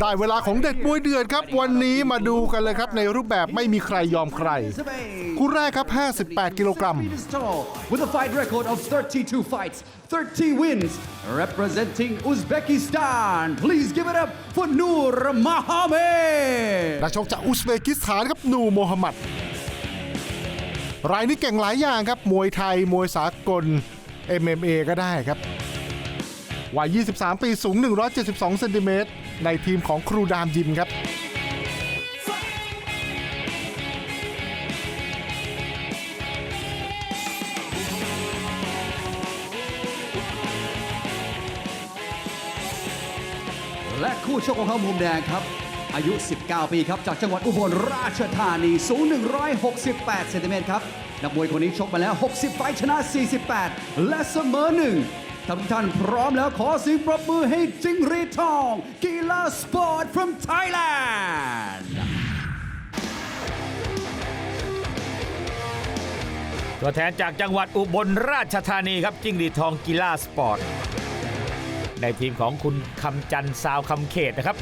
ได้เวลาของเด็ดมวยเดือดครับ วันนี้มาดูกันเลยครับ ในรูปแบบไม่มีใครยอมใคร คู่แรกครับ 58 กิโลกรัม meters tall, with a fight record of 32 fights, 30 wins, representing Uzbekistan. Please give it up for Noor Mohammed. นักชกจากอุซเบกิสถานครับนูโมฮัมหมัดรายนี้เก่งหลายอย่างครับ มวยไทย มวยสากล MMA ก็ได้ครับวัย 23 ปีสูง 172 เซนติเมตร ในทีมของครูดามยิมครับและคู่ชกของเขามุมแดงครับ อายุ 19 ปีครับ จากจังหวัดอุบลราชธานีสูง 168 เซนติเมตรครับ นักมวยคนนี้ชกมาแล้ว 60 ไฟชนะ 48 และเสมอหนึ่ง ท่านท่านพร้อมแล้วขอเสียงปรบมือให้จิงรีทอง กีฬาสปอร์ต from Thailand ตัวแทนจากจังหวัดอุบลราชธานีครับจิ้งรีทองกีฬาสปอร์ต ในทีมของคุณคำจันทร์ซาวคำเขตนะครับ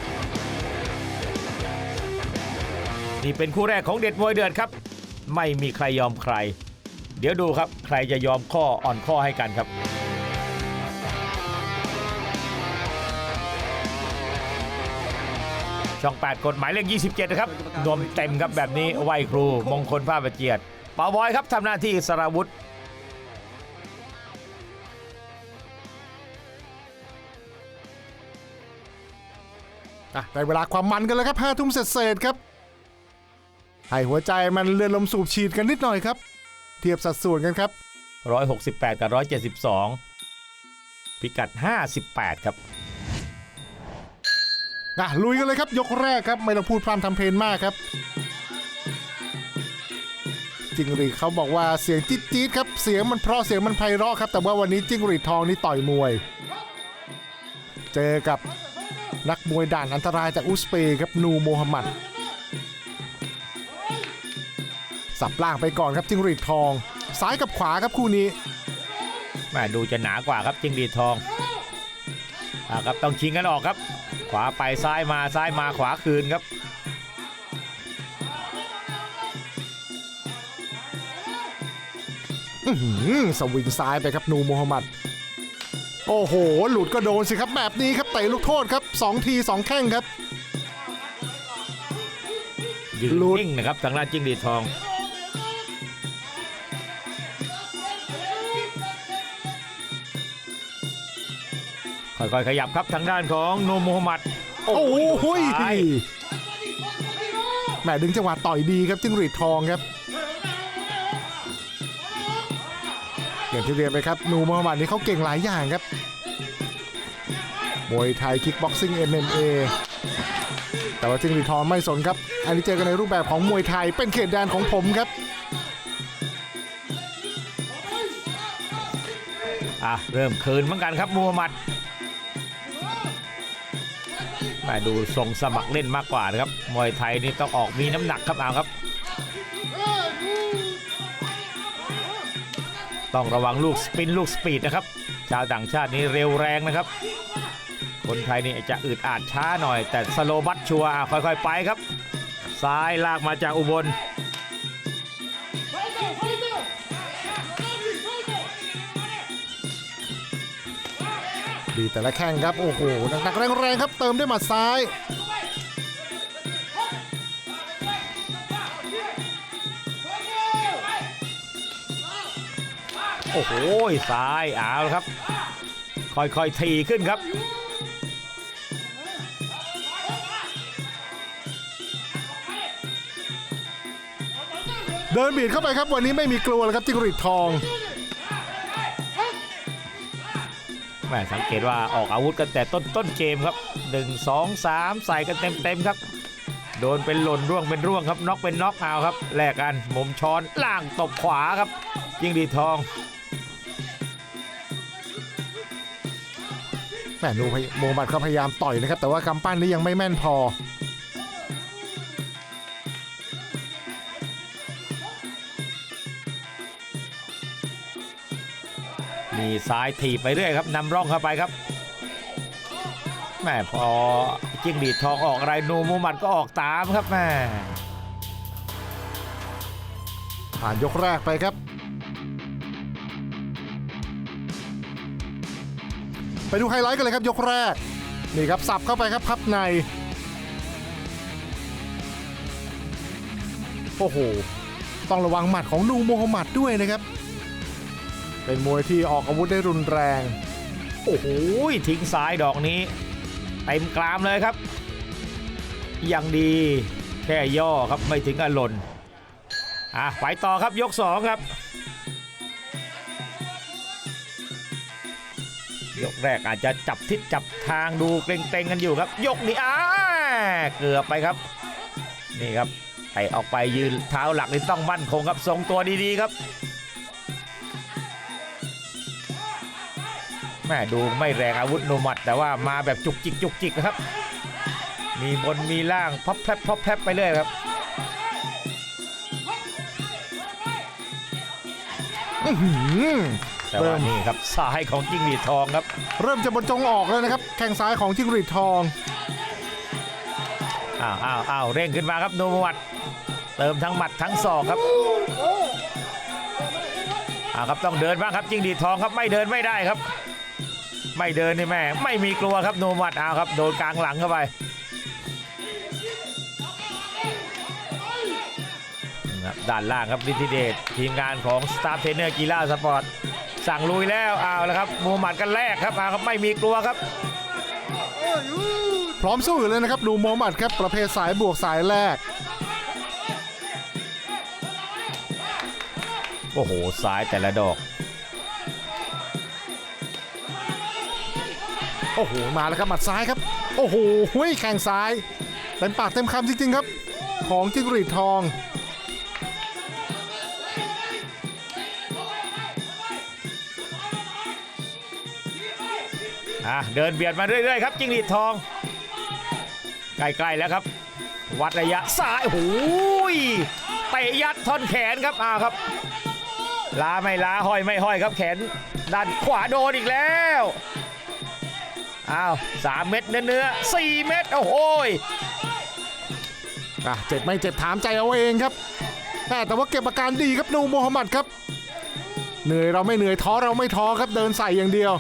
นี่เป็นคู่แรกของเด็ดมวยเดือดครับ ไม่มีใครยอมใคร เดี๋ยวดูครับ ใครจะยอมข้ออ่อนข้อให้กันครับ ช่อง 8 กฎหมายเลข 27 นะครับนวมเต็มครับแบบนี้ไหวครู มงคลภาพประเจียดปาวบอยครับทำหน้าที่สราวุธอะได้เวลาความมันกันแล้วครับ5ทุ่มเศษๆครับ ให้หัวใจมันเลือนลมสูบฉีดกันนิดหน่อยครับ เทียบสัดส่วนกันครับ 168 กับ 172 พิกัด 58 ครับ อะลุยกันเลยครับยกแรกครับไม่ต้องพูดพร่ำทำเพลงมากครับจิงหรีดเขาบอกว่าเสียงจี๊ดจี๊ดครับเสียงมันเพราะเสียงมันไพเราะครับ แต่ว่าวันนี้จิงหรีดทองนี่ต่อยมวย เจอกับนักมวยด่านอันตรายจากอุซเบย์ครับนูโมฮัมหมัดสับล่างไปก่อนครับจิงหรีดทอง ซ้ายกับขวาครับคู่นี้แม่ดูจะหนากว่าครับจิงดีดทอง อ่าครับต้องชิงกันออกครับ ขวาไปซ้ายมาซ้ายมาขวาคืนครับ อื้อหือสวิงซ้ายไปครับนูโมฮัมหมัด โอ้โห หลุดก็โดนสิครับแบบนี้ครับเตะลูกโทษครับ2ที2แข้งครับ ยืนหลุด นิ่งนะครับทางด้านจิงดีดทอง ค่อยๆขยับครับทางด้านของโนมโมฮัมหมัดโอ้โหซ้ายแหมดึงจังหวะต่อยดีครับจิ้งหรีดทองครับอย่างที่เรียนไปครับนูโมฮัมหมัดนี่เขาเก่งหลายอย่างครับมวยไทยคิกบ็อกซิ่ง MMA แต่ว่าจิ้งหรีดทองไม่สนครับ อันนี้เจอกันในรูปแบบของมวยไทยเป็นเขตแดนของผมครับอะเริ่มคืนเหมือนกันครับมูฮัมหมัด แม่ดูทรงสมัครเล่นมากกว่านะครับ มวยไทยนี่ต้องออกมีน้ำหนักครับเอาครับ ต้องระวังลูกสปินลูกสปีดนะครับ ชาวต่างชาตินี่เร็วแรงนะครับ คนไทยนี่จะอึดอาดช้าหน่อย แต่สโลบัตชัวร์ค่อยๆไปครับ ซ้ายลากมาจากอุบล ดีแต่ละแข้งครับ โอ้โหหนักๆแรงๆครับ เติมด้วยหมัดซ้ายโอ้โหซ้ายเอาละครับ ค่อยๆทีขึ้นครับ เดินบีดเข้าไปครับวันนี้ไม่มีกลัวแล้วครับจิ้งหรีดทอง แม่สังเกตว่าออกอาวุธกันแต่ต้นต้นเกมครับ 1 2 3 ใส่กันเต็มเต็มๆครับ โดนเป็นหล่นร่วงเป็นร่วงครับน็อกเป็นน็อกเอาครับแลกกันมุมช้อนล่างตบขวาครับยิงดีทองแหมนูโมฮัมหมัดเขาพยายามต่อยนะครับ แต่ว่ากำปั้นนี้ยังไม่แม่นพอ มีซ้ายถีบไปเรื่อยครับนำร่องเข้าไปครับแม่พอจิ้งหรีดทองออกอะไรนูมูฮัมหมัดก็ออกตามครับแม่ผ่านยกแรกไปครับ ไปดูไฮไลท์กันเลยครับยกแรก นี่ครับสับเข้าไปครับพับใน โอ้โห ต้องระวังหมัดของนูโมฮัมหมัดด้วยนะครับ เป็นมวยที่ออกอาวุธได้รุนแรง โอ้โหทิ้งซ้ายดอกนี้เต็มกรามเลยครับ ยังดีแค่ย่อครับไม่ถึงอารมณ์อะไปต่อครับยกสองครับยกแรกอาจจะจับทิศจับทางดูเกรงๆกันอยู่ครับ ยกนี้อ่าเกือบไปครับ นี่ครับไต่ออกไปยืนเท้าหลักนี่ต้องมั่นคงครับทรงตัวดีๆครับ แม่ดูไม่แรงอาวุธโนมัดแต่ว่ามาแบบจุกจิกจุกจิกนะครับ มีบนมีล่างพับแพรบพับแพรบไปเรื่อยครับอื้อหือแต่ว่าเริ่มนี่ครับซ้ายของจิ้งหรีดทองครับ เริ่มจะบรรจงออกแล้วนะครับ แข้งซ้ายของจิ้งหรีดทองอ้าวอ้าวอ้าวเร่งขึ้นมาครับโนมัดเติมทั้งหมัดทั้งศอกครับอ้าวครับต้องเดินบ้างครับจิ้งหรีดทองครับไม่เดินไม่ได้ครับ ไม่เดินนี่แม่ ไม่มีกลัวครับโนมัดเอาครับโดนกลางหลังเข้าไปครับด้านล่างครับฤทธิเดชทีมงานของสตาร์เทรนเนอร์กีฬาสปอร์ตสั่งลุยแล้วเอาแล้วครับมูฮัมหมัดกันแรกครับเอาครับไม่มีกลัวครับ พร้อมสู้อยู่เลยนะครับนูโมฮัมหมัดครับประเภทสายบวกสายแรก โอ้โหซ้ายแต่ละดอก โอ้โหมาแล้วครับหมัดซ้ายครับ โอ้โหหุ้ยแข้งซ้ายเต็มปากเต็มคำจริงๆครับ ของจิ้งหรีดทองอะเดินเบียดมาเรื่อยๆครับจิงหรีดทองใกล้ๆแล้วครับ วัดระยะซ้ายโอ้ยเตะยัดท่อนแขนครับอ้าวครับลาไม่ลาห้อยไม่ห้อยครับแขนด้านขวาโดนอีกแล้ว อ้าวสามเม็ดเนื้อๆสี่เม็ดโอ้โหยอะเจ็บไม่เจ็บถามใจเอาเองครับ แต่แต่ว่าเก็บอาการดีครับนูโมฮัมหมัดครับ เหนื่อยเราไม่เหนื่อยท้อเราไม่ท้อครับเดินใส่อย่างเดียว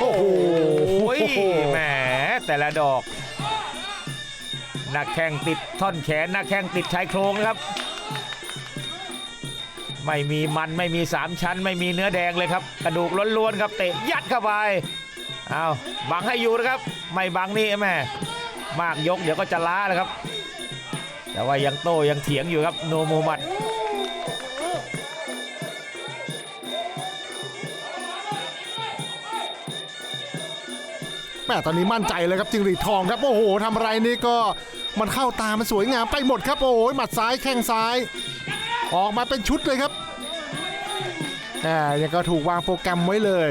โอ้โหยแหมแต่ละดอกหนักแข้งติดท่อนแขนหนักแข้งติดชายโครงนะครับ ไม่มีมันไม่มีสามชั้น ไม่มีเนื้อแดงเลยครับ กระดูกล้วนๆครับเตะยัดเข้าไปเอาบังให้อยู่นะครับ ไม่บังนี่แม่มากยกเดี๋ยวก็จะล้าแล้วครับ แต่ว่ายังโตยังเถียงอยู่ครับโนมูฮัมหมัดแม่ตอนนี้มั่นใจเลยครับจิงหรีทองครับ โอ้โหทำอะไรนี่ก็มันเข้าตามันสวยงามไปหมดครับ โอ้โหหมัดซ้ายแข้งซ้าย ออกมาเป็นชุดเลยครับอ่ายังก็ถูกวางโปรแกรมไว้เลย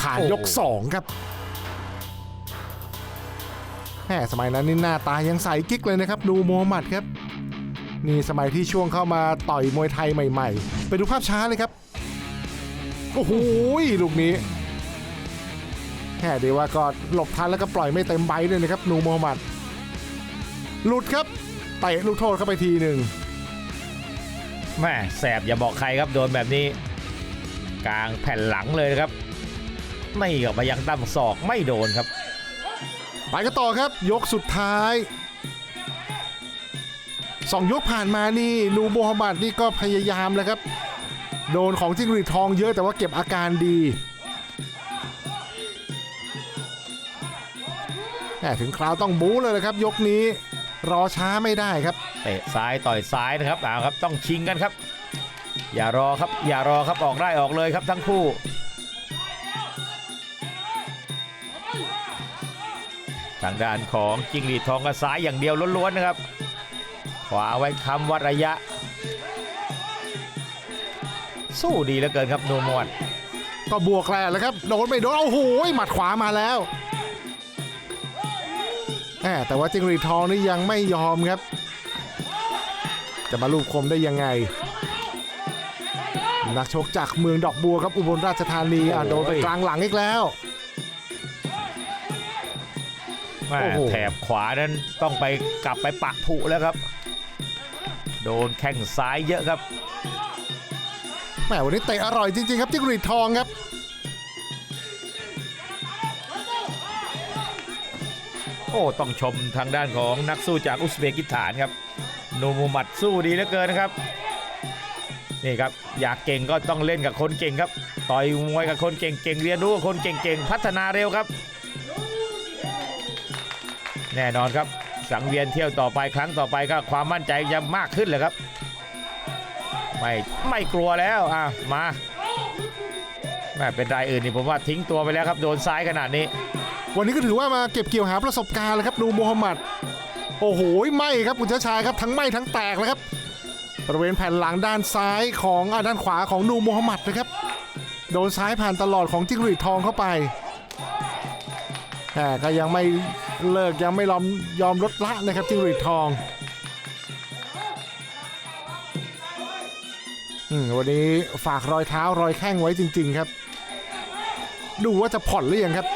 ผ่านโอ้ยก 2 ครับแหมสมัยนั้นนี่หน้าตายังใสกิ๊กเลยนะครับ ดูโมฮัมหมัดครับ นี่สมัยที่ช่วงเข้ามาต่อยมวยไทยใหม่ ๆ ไปดูภาพช้าเลยครับ โอ้โหลูกนี้ แค่เดียวว่าก็หลบทันแล้วก็ปล่อยไม่เต็มใบเลยนะครับนูโมฮัมหมัด หลุดครับเตะลูกโทษเข้าไปทีหนึ่งแม่แสบอย่าบอกใครครับโดนแบบนี้ กลางแผ่นหลังเลยนะครับ ไม่ออกมายังตั้มศอกไม่โดนครับ ไปกันต่อครับ ยกสุดท้ายสองยกผ่านมานี่นูโมฮัมหมัดนี่ก็พยายามแล้วครับ โดนของจิ้งหรีดทองเยอะแต่ว่าเก็บอาการดี ถึงคราวต้องบู๊เลยนะครับ ยกนี้รอช้าไม่ได้ครับเตะซ้ายต่อยซ้ายนะครับเอาครับต้องชิงกันครับ อย่ารอครับอย่ารอครับออกได้ออกเลยครับทั้งคู่ทางด้านของจิงหรีดทองกับซ้ายอย่างเดียวล้วนๆนะครับ ขวาไว้คำวัดระยะ สู้ดีเหลือเกินครับโนมวนก็บวกแหละแล้วครับโดนไม่โดนโอ้โหหมัดขวามาแล้ว แหมแต่ว่าจิงหรีดทองนี่ยังไม่ยอมครับ จะมาลูกคมได้ยังไง นักชกจากเมืองดอกบัวครับอุบลราชธานีอะโดนไปกลางหลังอีกแล้วแม่โอ้โหแถบขวานั้นต้องไปกลับไปปักผุแล้วครับ โดนแข้งซ้ายเยอะครับแหมวันนี้เตะอร่อยจริงๆครับจิ้งหรีดทองครับ โอ้ต้องชมทางด้านของนักสู้จากอุซเบกิสถานครับนูมูมัดสู้ดีเหลือเกินนะครับนี่ครับอยากเก่งก็ต้องเล่นกับคนเก่งครับ ต่อยมวยกับคนเก่งๆเรียนรู้กับคนเก่งๆพัฒนาเร็วครับ แน่นอนครับสังเวียนเที่ยวต่อไปครั้งต่อไปก็ความมั่นใจจะมากขึ้นเลยครับไม่ไม่กลัวแล้วอะมาแม่เป็นรายอื่นนี่ผมว่าทิ้งตัวไปแล้วครับโดนซ้ายขนาดนี้ วันนี้ก็ถือว่ามาเก็บเกี่ยวหาประสบการณ์เลยครับนูโมฮัมหมัดโอ้โหไหมครับคุณชาชายครับทั้งไหมทั้งแตกเลยครับบริเวณแผ่นหลังด้านซ้ายของอ่าด้านขวาของนูโมฮัมหมัดนะครับโดนซ้ายผ่านตลอดของจิ้งหรีดทองเข้าไปแต่ก็ยังไม่เลิกยังไม่ยอมยอมลดละนะครับจิ้งหรีดทองวันนี้ฝากรอยเท้ารอยแข้งไว้จริง ๆ ครับ ดูว่าจะผ่อนหรือยังครับ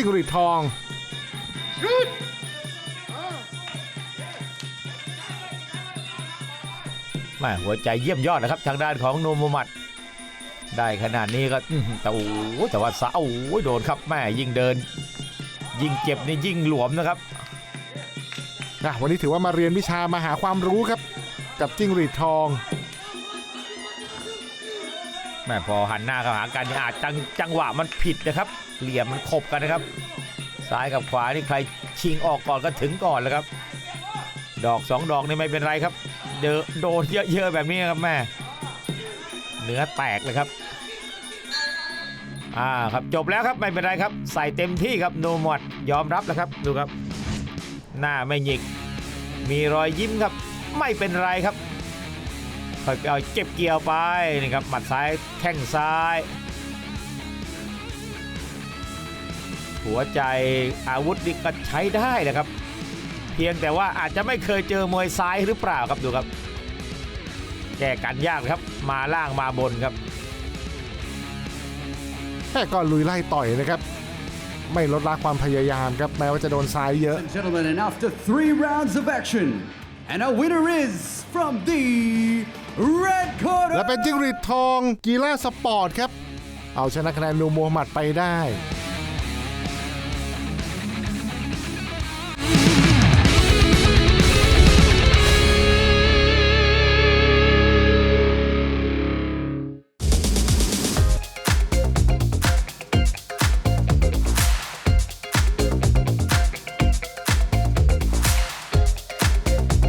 จิ้งหรีดทอง แม่หัวใจเยี่ยมยอดนะครับ ทางด้านของนูมูมัด ได้ขนาดนี้ก็อื้อหือแต่โอ้โหแต่ว่าสาวโอ้ยโดนครับแม่ยิ่งเดิน ยิ่งเจ็บนี่ยิ่งหลวมนะครับ นะวันนี้ถือว่ามาเรียนวิชามาหาความรู้ครับ กับจิ้งหรีดทอง แม่พอหันหน้าเข้าหากันนี่อาจจังจังหวะมันผิดนะครับ เหลี่ยมมันขบกันนะครับ ซ้ายกับขวานี่ใครชิงออกก่อนก็ถึงก่อนแล้วครับ ดอกสองดอกนี่ไม่เป็นไรครับเดโดนเยอะๆแบบนี้ครับแม่เนื้อแตกเลยครับอ่าครับจบแล้วครับไม่เป็นไรครับ ใส่เต็มที่ครับโนหมดยอมรับแล้วครับดูครับ หน้าไม่หยิก มีรอยยิ้มครับ ไม่เป็นไรครับค่อยเอาเก็บเกี่ยวไปนี่ครับหมัดซ้ายแข้งซ้าย หัวใจอาวุธนี่ก็ใช้ได้แหละครับ เพียงแต่ว่าอาจจะไม่เคยเจอมวยซ้ายหรือเปล่าครับดูครับ แก้กันยากครับมาล่างมาบนครับแค่ก็ลุยไล่ต่อยนะครับ ไม่ลดละความพยายามครับแม้ว่าจะโดนซ้ายเยอะ and gentlemen, and after three rounds of action, and our winner is from the red corner. และเป็นจิ้งหรีดทองกีฬาสปอร์ตครับ เอาชนะคะแนนนูโมฮัมหมัดไปได้